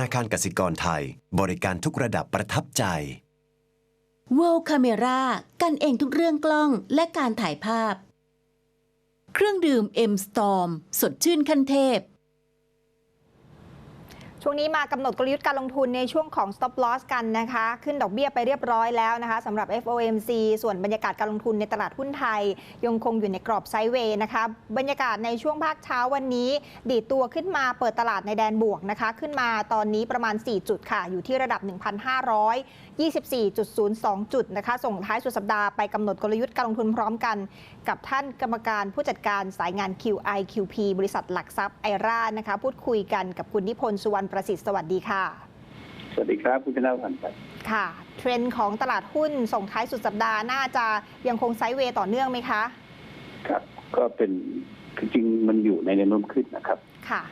นาคารกสิกรไทย บริการทุกระดับประทับใจ World Camera กันเองทุกเรื่องกล้องและการถ่ายภาพ เครื่องดื่ม M Storm สดชื่นขั้นเทพ ช่วงนี้มากำหนดกลยุทธ์การลงทุนในช่วงของ stop loss กันนะคะ ขึ้นดอกเบี้ยไปเรียบร้อยแล้วนะคะสำหรับ FOMC ส่วนบรรยากาศการลงทุนในตลาดหุ้นไทย ยังคงอยู่ในกรอบไซด์เวย์นะคะ บรรยากาศในช่วงภาคเช้าวันนี้ ดีดตัวขึ้นมาเปิดตลาดในแดนบวกนะคะ ขึ้นมาตอนนี้ประมาณ 4 จุดค่ะ อยู่ที่ระดับ 1,524.02 จุดนะคะ ส่งท้ายสุดสัปดาห์ไปกำหนดกลยุทธ์การลงทุนพร้อมกัน กับท่านกรรมการผู้จัดการสายงาน QI QP บริษัทหลักทรัพย์ไอรานะคะ พูดคุยกันกับคุณนิพนธ์สุวรรณประสิทธิ์สวัสดีค่ะ สวัสดีครับคุณชนะพันธ์ครับค่ะ เทรนด์ของตลาดหุ้นส่งท้ายสุดสัปดาห์น่าจะยังคงไซด์เวย์ต่อเนื่องไหมคะ ครับ ก็เป็นคือจริงมันอยู่ในแนวโน้มขึ้นนะครับ ค่ะ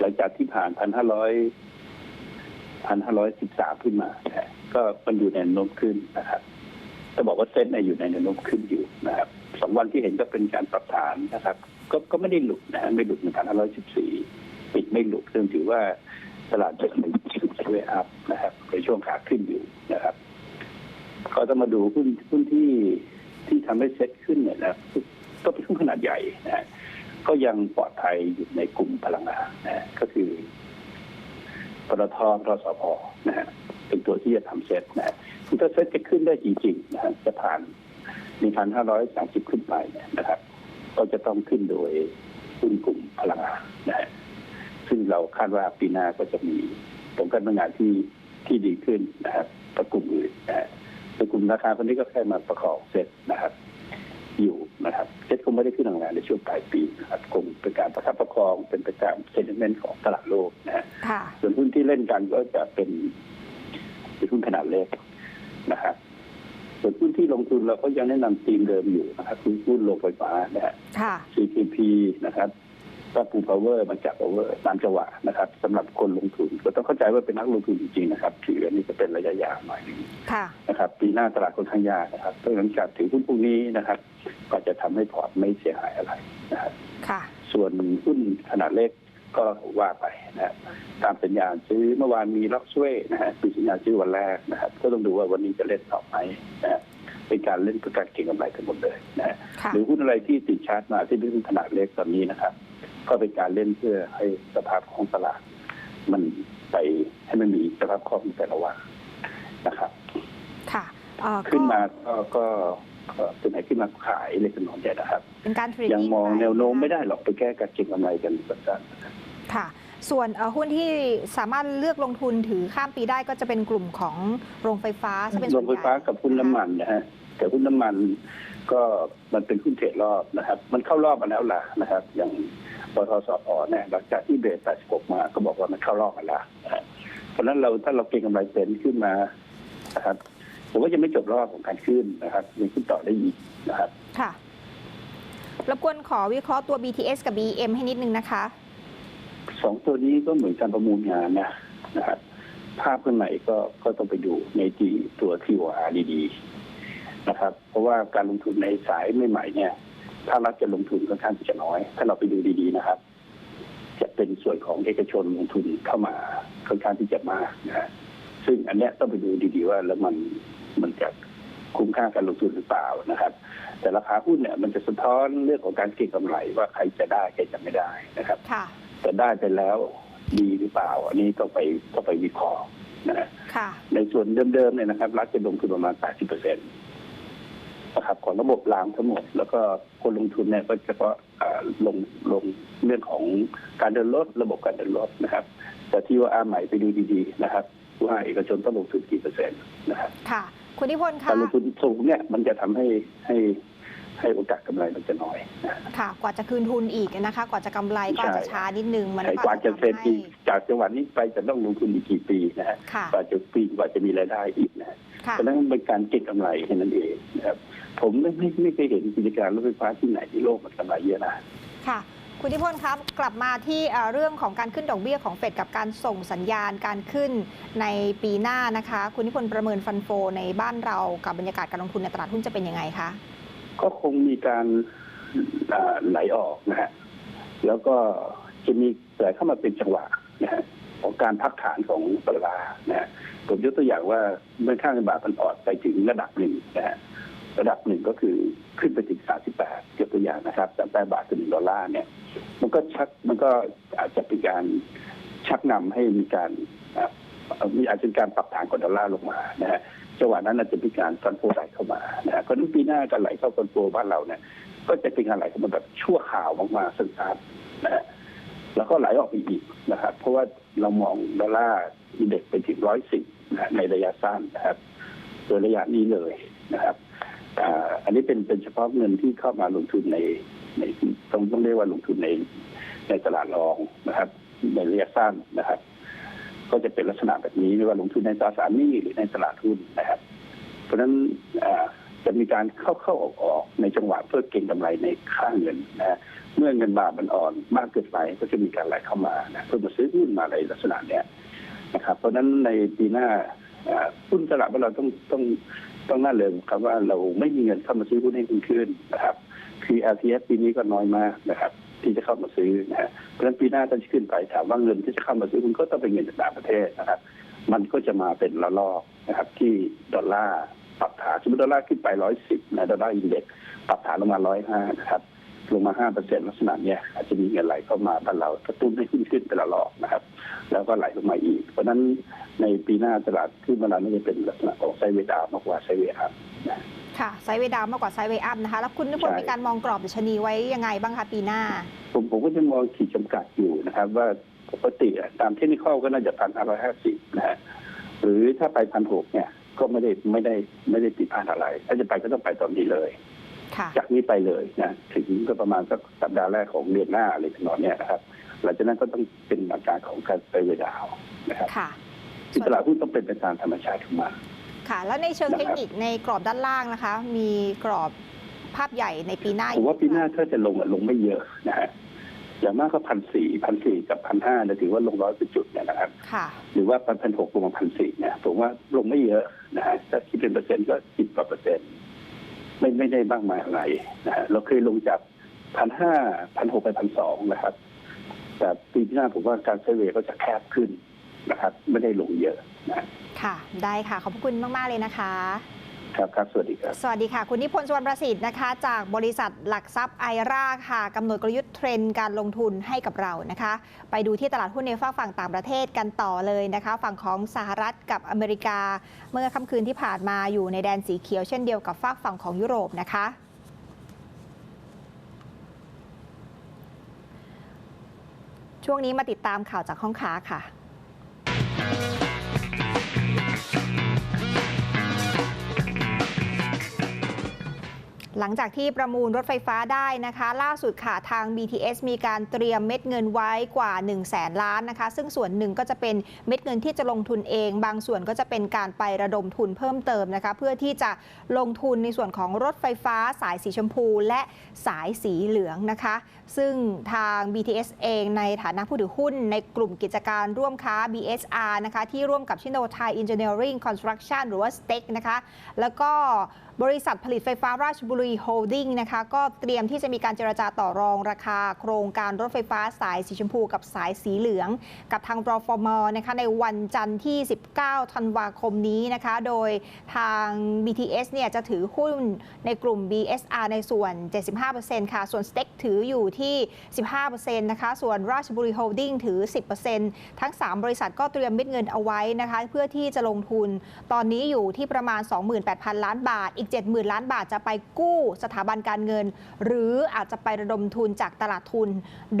หลังจากที่ผ่านพันห้าร้อยพันห้าร้อยสิบสามขึ้นมานะฮะก็มันอยู่ในแนวโน้มขึ้นนะครับจะบอกว่าเซ็ตเนี่ยอยู่ในแนวโน้มขึ้นอยู่นะครับสองวันที่เห็นก็เป็นการปรับฐานนะครับ ก็ก็ไม่ได้หลุดนะฮะไม่หลุดในพันห้าร้อยสิบสี่ปิดไม่หลุดซึ่งถือว่า ตลาดจะเป็นชุดเวอัพนะครับในช่วงขาขึ้นอยู่นะครับ ก็ต้องมาดูหุ้นหุ้นที่ที่ทำให้เซ็ตขึ้นเนี่ยนะก็เป็นหุ้นขนาดใหญ่นะฮะก็ยังปลอดภัยอยู่ในกลุ่มพลังงานนะฮะก็คือปตทรสพนะฮะเป็นตัวที่จะทำเซ็ตนะฮะถ้าเซ็ตจะขึ้นได้จริงๆนะฮะจะผ่าน1,530ขึ้นไปเนี่ยนะครับ ก็จะต้องขึ้นโดยหุ้นกลุ่มพลังงานนะฮะ ซึ่งเราคาดว่าปีหน้าก็จะมีผลการดำเนินงานที่ที่ดีขึ้นนะครับต่อกลุ่มอื่นนะฮะแต่กลุ่มราคาคนนี้ก็แค่มาประกอบเซ็ตนะครับ อยู่นะครับเซ็ตคงไม่ได้ขึ้นทางานในช่วงปลายปีนะครับคงเป็นการประคับประคองเป็นไปตามเซนติเมนต์ของตลาดโลกนะฮะค่ะส่วนหุ้นที่เล่นกันก็จะเป็นเป็นหุ้นขนาดเล็กนะครับส่วนหุ้นที่ลงทุนเราก็ยังแนะนำธีมเดิมอยู่นะครับคือหุ้นโรงไฟฟ้านะฮะค่ะ CPP นะครับ ก็ปูพาวเวอร์มาจากพาวเวอร์ตามจังหวะนะครับสำหรับคนลงทุนก็ต้องเข้าใจว่าเป็นนักลงทุนจริงๆนะครับถืออันนี้จะเป็นระยะยาวหน่อยหนึงค่ะนะครับ ปีหน้าตลาดค่อนข้างยากนะครับเพราะฉะนั้นการถือหุ้นพวกนี้นะครับ ก็จะทำให้พอร์ตไม่เสียหายอะไรนะครับค่ะส่วนหุ้นขนาดเล็กก็ว่าไปนะครับตามสัญญาณซื้อเมื่อวานมีล็อกช่วยนะฮะมีสัญญาณซื้อวันแรกนะครับ ก็ต้องดูว่าวันนี้จะเล่นต่อไหมนะฮะเป็นการเล่นเพื่อการเก็งกำไรทั้งหมดเลยนะฮะค่ะหรือหุ้นอะไรที่ติดชาร์จมาที่เป็นหุ้นขนาดเล็กตอนนี้นะครับ ก็เป็นการเล่นเพื่อให้สภาพของตลาด มันไปให้มันมีสภาพคล่องในแต่ละวันนะครับ ค่ะเอ่อขึ้นมาก็ก็ก็ก็ตัวไหนขึ้นมาขายเลยเป็นของใหญ่นะครับเป็นการเทรดยังดิ้มองปแนวโน้มไม่ได้หรอกไปแก้การเก็งกำไรกันสั้นๆค่ะ ส่วนเอ่อหุ้นที่สามารถเลือกลงทุนถือข้ามปีได้ก็จะเป็นกลุ่มของโรงไฟฟ้าซะเป็นโรส่วงนไฟใหญ่ฟ้ากับหุ้นน้ำมันนะฮะแต่หุ้นน้ำมันก็มันเป็นหุ้นเทรดรอบนะครับ มันเข้ารอบมาแล้วล่ะนะครับ อย่าง ปทสพเนี่ยหลังจากที่เบรก86 มาก็บอกว่ามันเข้ารอบมาแล้วนะฮะเพราะฉะนั้นเราถ้าเราเก็งกำไรเป็นขึ้นมานะครับผมว่าจะไม่จบรอบของการขึ้นนะครับยังขึ้นต่อได้อีกนะครับ ค่ะรบกวนขอวิเคราะห์ตัว BTS กับ BM ให้นิดนึงนะคะสองตัวนี้ก็เหมือนการประมูลงานนะนะครับภาพข้างในก็ก็ต้องไปดูในที่ตัวทีวาดีๆนะครับ เพราะว่าการลงทุนในสายใหม่ๆเนี่ย ถ้ารัฐจะลงทุนค่อนข้างที่จะน้อย ถ้าเราไปดูดีๆนะครับ จะเป็นส่วนของเอกชนลงทุนเข้ามาค่อนข้างที่จะมากนะฮะซึ่งอันเนี้ยต้องไปดูดีๆว่าแล้วมันมันจะคุ้มค่าการลงทุนหรือเปล่านะครับ แต่ราคาหุ้นเนี่ยมันจะสะท้อนเรื่องของการเก็งกำไรว่าใครจะได้ใครจะไม่ได้นะครับค่ะแต่ได้ไปแล้วดีหรือเปล่า อันนี้ต้องไปต้องไปวิเคราะห์นะฮะค่ะในส่วนเดิมๆเนี่ยนะครับ รัฐจะลงทุนประมาณ 80เปอร์เซ็นต์ นะครับของระบบรางทั้งหมด แล้วก็คนลงทุนเนี่ยก็เฉพาะอ่าลงลงเรื่องของการเดินรถระบบการเดินรถนะครับ แต่ที่ว่าอาใหม่ไปดูดีๆนะครับ ว่าเอกชนต้องลงทุนกี่เปอร์เซ็นต์นะครับค่ะคุณนิพนธ์กาคะรลงทุนสูงเนี่ยมันจะทำให้ให้ ให้โอกาสกำไรมันจะน้อยนะค่ะ กว่าจะคืนทุนอีกนะคะ กว่าจะกำไรก็อาจจะใช่ช้านิดนึง มันไอ้ก็กว่าอาจจะจะเซ็นทำให้อีกจากจังหวัดนี้ไปจะต้องลงทุนอีกกี่ปีนะฮะค่ะกว่าจะปีกว่าจะมีรายได้อีกนะฮะค่ะเพราะฉะนั้นเป็นการเก็งกำไรแค่นั้นเองนะครับผมไม่ไม่ไม่เคยเห็นกิจการรถไฟฟ้าที่ไหนที่โลกมันกำไรเยอะนะค่ะคุณนิพนธ์ครับกลับมาที่เอ่อเรื่องของการขึ้นดอกเบี้ยของเฟดกับการส่งสัญญาณการขึ้นในปีหน้านะคะ คุณนิพนธ์ประเมินฟันโฟในบ้านเรากับบรรยากาศการลงทุนในตลาดหุ้นจะเป็นยังไงคะ ก็คงมีการไหลออกนะฮะแล้วก็จะมีไหลเข้ามาเป็นจังหวะนะฮะของการพักฐานของดอลลาร์นะฮะผมยกตัวอย่างว่าเมื่อค่าเงินบาทมันอ่อนไปถึงระดับหนึ่งนะฮะระดับหนึ่งก็คือขึ้นไปถึง 38ยกตัวอย่างนะครับแต่แปดบาทถึงดอลลาร์เนี่ย มันก็ชักมันก็อาจจะเป็นการชักนำให้มีการ มีอาจจะเป็นการปรับฐานของดอลลาร์ลงมานะฮะจังหวะนั้นอาจจะมีการฟันโฟไหลเข้ามานะฮะเพราะนั้นปีหน้าการไหลเข้าฟันโฟบ้านเราเนี่ย ก็จะเป็นการไหลเข้ามาแบบชั่วข่าวมากๆสั้นๆนะฮะแล้วก็ไหลออกไปอีกนะครับ เพราะว่าเรามองดอลลาร์อินเด็กซ์ไปถึงร้อยสิบนะฮะในระยะสั้นนะครับโดยระยะนี้เลยนะครับอันนี้เป็นเป็นเฉพาะเงินที่เข้ามาลงทุนในในต้องต้องเรียกว่าลงทุนในในตลาดรองนะครับ ในระยะสั้นนะครับ ก็จะเป็นลักษณะแบบนี้ไม่ว่าลงทุนในตราสารหนี้หรือในตลาดหุ้นนะครับ เพราะฉะนั้นจะมีการเข้าเข้าออกออกในจังหวะเพื่อเก็งกำไรในค่าเงินนะเมื่อเงินบาทมันอ่อนมากเกินไปก็จะมีการไหลเข้ามานะเพื่อมาซื้อหุ้นมาในลักษณะเนี้ยนะครับเพราะฉะนั้นในปีหน้าหุ้นตลาดของเราต้องต้องต้องน่าเริงครับว่าเราไม่มีเงินเข้ามาซื้อหุ้นให้คุณขึ้นนะครับคือ LTF ปีนี้ก็น้อยมากนะครับ ที่จะเข้ามาซื้อนะฮะเพราะฉะนั้นปีหน้าถ้าจะขึ้นไปถามว่าเงินที่จะเข้ามาซื้อคุณก็ต้องเป็นเงินจากต่างประเทศนะครับ มันก็จะมาเป็นระลอกนะครับที่ดอลลาร์ปรับฐานสมมติดอลลาร์ขึ้นไปร้อยสิบนะดอลลาร์อินเด็กซ์ปรับฐานลงมาร้อยห้านะครับลงมาห้าเปอร์เซ็นต์ลักษณะเนี้ยอาจจะมีเงินไหลเข้ามาบ้านเรากระตุ้นให้ขึ้นขึ้นเป็นระลอกนะครับ แล้วก็ไหลลงมาอีก เพราะนั้นในปีหน้าตลาดขึ้นมาแล้วน่าจะเป็นลักษณะของไซเวดาวมากกว่าไซเวย์อัพนะ ค่ะไซด์เวย์ดาวน์มากกว่าไซด์เวย์อัพนะคะ แล้วคุณนิพนธ์ใช่มีการมองกรอบดัชนีไว้ยังไงบ้างคะปีหน้า ผมผมก็จะมองขีดจำกัดอยู่นะครับ ว่าปกติอะตามเทคนิคก็น่าจะพันห้าร้อยห้าสิบนะฮะหรือถ้าไปพันหกเนี่ย ก็ไม่ได้ไม่ได้ไม่ได้ติดพลาดอะไร ถ้าจะไปก็ต้องไปตอนนี้เลยค่ะจากนี้ไปเลยนะถึงก็ประมาณสักสัปดาห์แรกของเดือนหน้าอะไรทำนองเนี้ยนะครับ หลังจากนั้นก็ต้องเป็นอาการของการไปเวดาวนะครับค่ะที่ตลาดหุ้นต้องเป็นไปตามธรรมชาติขึ้นมา ค่ะ แล้วในเชิงนะครับเทคนิคในกรอบด้านล่างนะคะ มีกรอบภาพใหญ่ในปีหน้าผมว่าปีหน้าถ้าจะลงอะลงไม่เยอะนะฮะอย่างมากก็พันสี่พันสี่กับพันห้าเนี่ยถือว่าลงร้อยเป็นจุดเนี่ยนะครับค่ะหรือว่าพันหกลงมาพันสี่เนี่ยผมว่าลงไม่เยอะนะฮะถ้าคิดเป็นเปอร์เซ็นต์ก็สิบกว่าเปอร์เซ็นต์ไม่ไม่ได้บ้างมายอะไรนะฮะเราเคยลงจากพันห้าพันหกไปพันสองนะครับ แต่ปีหน้าผมว่าการเซเวย์ก็จะแคบขึ้น นะครับ ไม่ได้ลงเยอะนะค่ะ ได้ค่ะ ขอบพระคุณมาก ๆ เลยนะคะ ครับครับ สวัสดีครับ สวัสดีค่ะ คุณนิพนธ์สวรรณประสิทธิ์นะคะ จากบริษัทหลักทรัพย์ไอราค่ะกำหนดกลยุทธ์เทรนด์การลงทุนให้กับเรานะคะ ไปดูที่ตลาดหุ้นในฝากฝั่งต่างประเทศกันต่อเลยนะคะ ฝั่งของสหรัฐกับอเมริกา เมื่อค่ำคืนที่ผ่านมาอยู่ในแดนสีเขียวเช่นเดียวกับฝากฝั่งของยุโรปนะคะช่วงนี้มาติดตามข่าวจากห้องค้าค่ะ หลังจากที่ประมูลรถไฟฟ้าได้นะคะ ล่าสุดค่ะทาง BTS มีการเตรียมเม็ดเงินไว้กว่า 1 0 0 0 0แสนล้านนะคะ ซึ่งส่วนหนึ่งก็จะเป็นเม็ดเงินที่จะลงทุนเอง บางส่วนก็จะเป็นการไประดมทุนเพิ่มเติมนะคะ เพื่อที่จะลงทุนในส่วนของรถไฟฟ้าสายสีชมพูและสายสีเหลืองนะคะ ซึ่งทาง BTS เองในฐานะผู้ถือหุ้น ในกลุ่มกิจการร่วมค้า BSR นะคะที่ร่วมกับชิโนไทย Engineering Construction หรือว่า STEC นะคะแล้วก็ บริษัทผลิตไฟฟ้าราชบุรีโฮลดิ้งนะคะก็เตรียมที่จะมีการเจรจาต่อรองราคา โครงการรถไฟฟ้าสายสีชมพูกับสายสีเหลือง กับทางรฟมนะคะในวันจันทร์ที่ 19 ธันวาคมนี้นะคะ โดยทาง BTS เนี่ยจะถือหุ้นในกลุ่ม BSR ในส่วน 75%ค่ะ ส่วน STEC ถืออยู่ที่ 15%นะคะ ส่วนราชบุรีโฮลดิ้งถือ 10%ทั้ง 3 บริษัทก็เตรียมม็ดเงินเอาไว้นะคะ เพื่อที่จะลงทุน ตอนนี้อยู่ที่ประมาณ 28,000 ล้านบาทอีก70,000 ล้านบาทจะไปกู้สถาบันการเงิน หรืออาจจะไประดมทุนจากตลาดทุน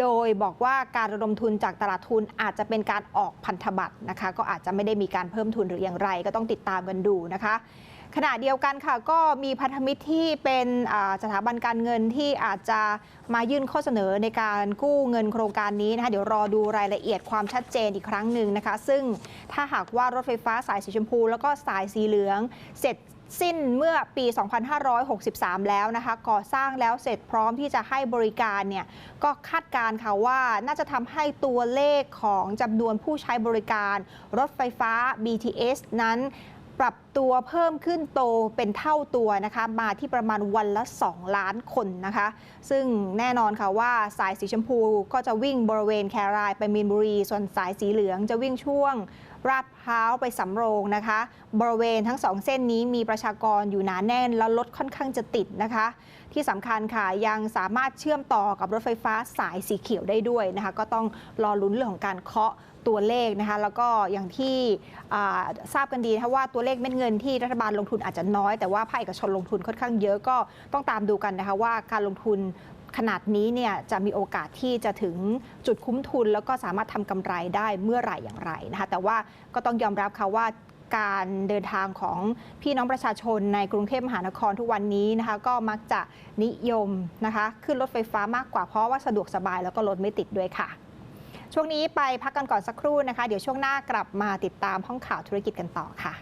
โดยบอกว่าการระดมทุนจากตลาดทุนอาจจะเป็นการออกพันธบัตรนะคะ ก็อาจจะไม่ได้มีการเพิ่มทุนหรืออย่างไรก็ต้องติดตามกันดูนะคะขณะเดียวกันค่ะก็มีพันธมิตรที่เป็นสถาบันการเงินที่อาจจะมายื่นข้อเสนอในการกู้เงินโครงการนี้นะคะเดี๋ยวรอดูรายละเอียดความชัดเจนอีกครั้งหนึ่งนะคะ ซึ่งถ้าหากว่ารถไฟฟ้าสายสีชมพู แล้วก็สายสีเหลืองเสร็จ สิ้นเมื่อปี 2563 แล้วนะคะ ก่อสร้างแล้วเสร็จพร้อมที่จะให้บริการเนี่ย ก็คาดการ์ค่ะว่าน่าจะทำให้ตัวเลขของจำนวนผู้ใช้บริการ รถไฟฟ้า BTS นั้นปรับตัวเพิ่มขึ้นโตเป็นเท่าตัวนะคะ มาที่ประมาณวันละ 2 ล้านคนนะคะ ซึ่งแน่นอนค่ะว่าสายสีชมพูก็จะวิ่งบริเวณแครายไปมีนบุรี ส่วนสายสีเหลืองจะวิ่งช่วง ราดพร้าวไปสำโรงนะคะ บริเวณทั้งสองเส้นนี้มีประชากรอยู่หนาแน่น แล้วรถค่อนข้างจะติดนะคะ ที่สำคัญค่ะยังสามารถเชื่อมต่อกับรถไฟฟ้าสายสีเขียวได้ด้วยนะคะ ก็ต้องรอลุ้นเรื่องของการเคาะตัวเลขนะคะแล้วก็อย่างที่ทราบกันดีนะคะว่าตัวเลขเม็ดเงินที่รัฐบาลลงทุนอาจจะน้อยแต่ว่าภาคเอกชนลงทุนค่อนข้างเยอะก็ต้องตามดูกันนะคะว่าการลงทุน ขนาดนี้เนี่ยจะมีโอกาสที่จะถึงจุดคุ้มทุน แล้วก็สามารถทำกำไรได้เมื่อไหร่อย่างไรนะคะแต่ว่าก็ต้องยอมรับค่ะว่าการเดินทางของพี่น้องประชาชนในกรุงเทพมหานครทุกวันนี้นะคะก็มักจะนิยมนะคะขึ้นรถไฟฟ้ามากกว่าเพราะว่าสะดวกสบายแล้วก็รถไม่ติดด้วยค่ะ ช่วงนี้ไปพักกันก่อนสักครู่นะคะ เดี๋ยวช่วงหน้ากลับมาติดตามห้องข่าวธุรกิจกันต่อค่ะ